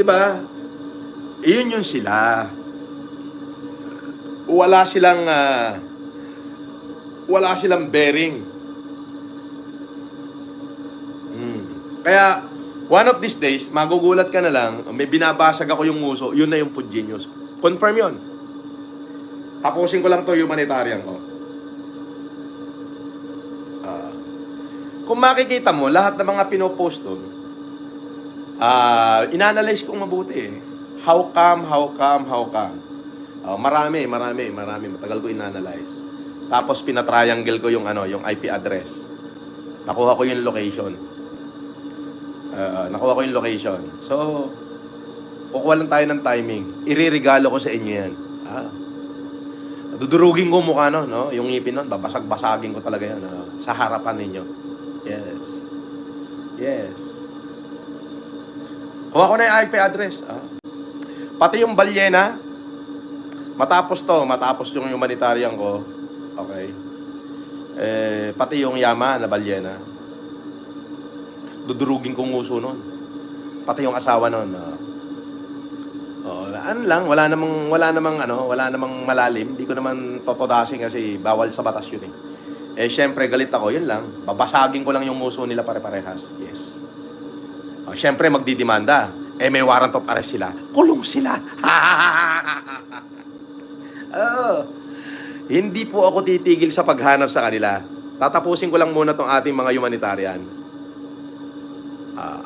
Di ba? Iyon yun sila. Wala silang ah, wala silang bearing. Hmm. Kaya one of these days, magugulat ka na lang, may binabasag ako yung uso, yun na yung food genius. Confirm yun. Tapusin ko lang to humanitarian ko. Ah, kung makikita mo, lahat ng mga pinopost doon, ah, inanalyze kong mabuti eh. How come, how come, how come. Ah, marami, marami, marami. Matagal ko inanalyze. Tapos pinatriangle ko yung ano, yung IP address. Nakuha ko yung location. Ah, nakuha ko yung location. So, kukuha lang tayo ng timing. Iririgalo ko sa inyo yan. Ah. Dudurugin ko mukha no, no? Yung ngipin nun, babasag-basagin ko talaga yan. ah, sa harapan ninyo. Yes. Yes. Kuha ko na yung IP address. Ah. Pati yung balyena, matapos to, matapos yung humanitarian ko, okay, eh, pati yung yama na balyena, dudurugin kong uso nun. Pati yung asawa nun. ah. Oh, ano lang, wala namang wala namang ano, wala namang malalim. Hindi ko naman totodasin kasi bawal sa batas yun eh. Eh syempre galit ako, yun lang. Babasagin ko lang yung muso nila pare-parehas. Yes. Oh, syempre magdidemanda. Eh may warrant of arrest sila. Kulong sila. oh. Hindi po ako titigil sa paghanap sa kanila. Tatapusin ko lang muna tong ating mga humanitarian. Ah,